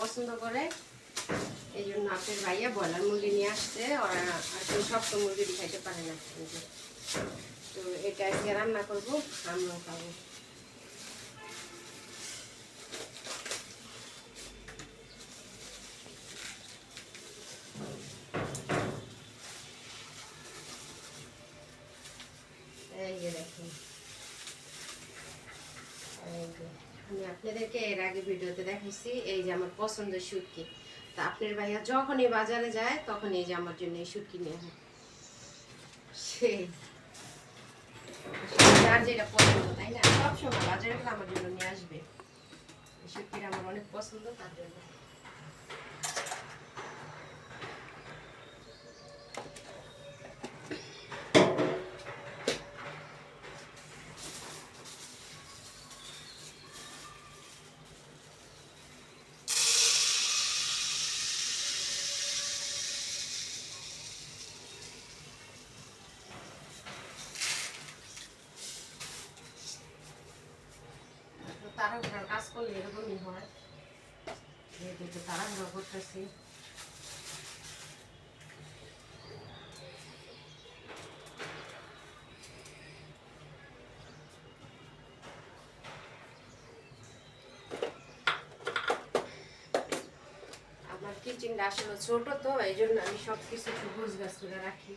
পছন্দ করে এই জন্য আপনার ভাইয়া ব্রয়লার মুরগি নিয়ে আসছে। ওরা আসলে শক্ত মুরগিটি খাইতে পারে না। এই তো এটা আজকে রান্না করব আমরাও খাব। এই এই যে, আমি আপনাদেরকে এর আগে ভিডিওতে দেখাইছি, এই যে আমার পছন্দের শুটকি তা আপনার ভাইয়া যখনই বাজারে যায় তখন এই যে আমার জন্য এই শুটকি নিয়ে হয় সেই যার যেটা পছন্দ, তাই না? সবসময় বাজারে গেলে আমার জন্য নিয়ে আসবে। এই শুটকিটা আমার অনেক পছন্দ, তার জন্য তো তাড়াহুড়ার কাজ করলে এরকমই হয় যেহেতু একটু করতেছি। আমার কিচেনটা আসলে ছোট তো এই জন্য আমি সব কিছু একটু গুছ গাছ করে রাখি।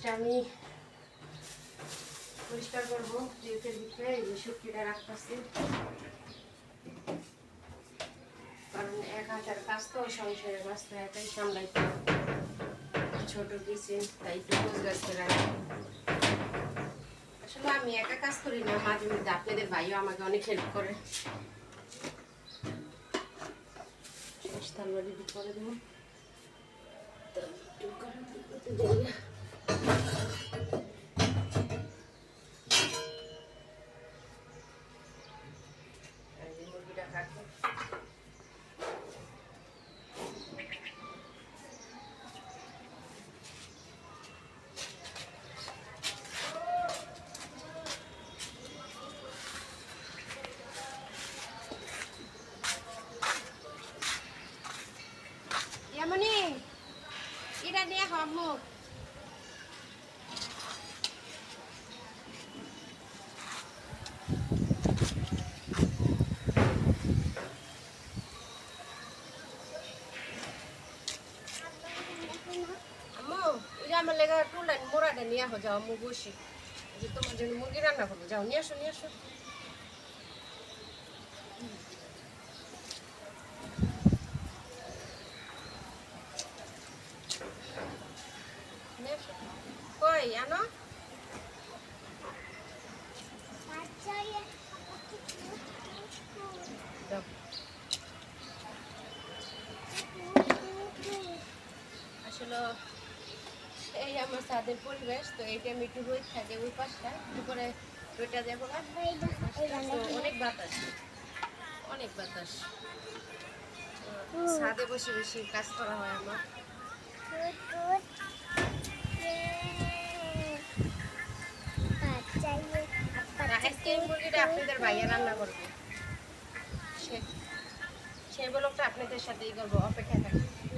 ফ্রিজটা আমি পরিষ্কার করব ডিউটির ভিতরে এই যে শুটকিটা রাখতেছি। কারণ এক হাজার কাজ তো, সংসারের কাজ তো একাই সামলাইতে। ছোট কিচেন তাই একটু গাছ করে আসলে আমি একা কাজ করি না, মাঝে মধ্যে আপনাদের ভাইও আমাকে অনেক হেল্প করে। করে দেবো। একটু গরম করতে দেরি না। এই যে মুরগিটা কাটবো। ইয়ামনি এটা এটা আমার লেগে টুলান মোড়াটা নিয়ে যাও, আম্মু বসি। যে তোমার জন্য মুরগি রান্না করব, যাও, নিয়ে আসো নিয়ে আসো নিয়ে আসো কই আনো যাও আসলে এই আমার সাদের পরিবেশ, তো এইটা আমি একটু রোদ থাকে ওই পাশটা দুপুরে রোদটা না? অনেক বাতাস অনেক বাতাস। ছাদে বসে বসে কাজ করা হয় আমার। আজকে মুরগিটা আপনাদের ভাইয়া রান্না করবে। সে সেই ব্লগটা আপনাদের সাথেই করব অপেক্ষা থাকবে।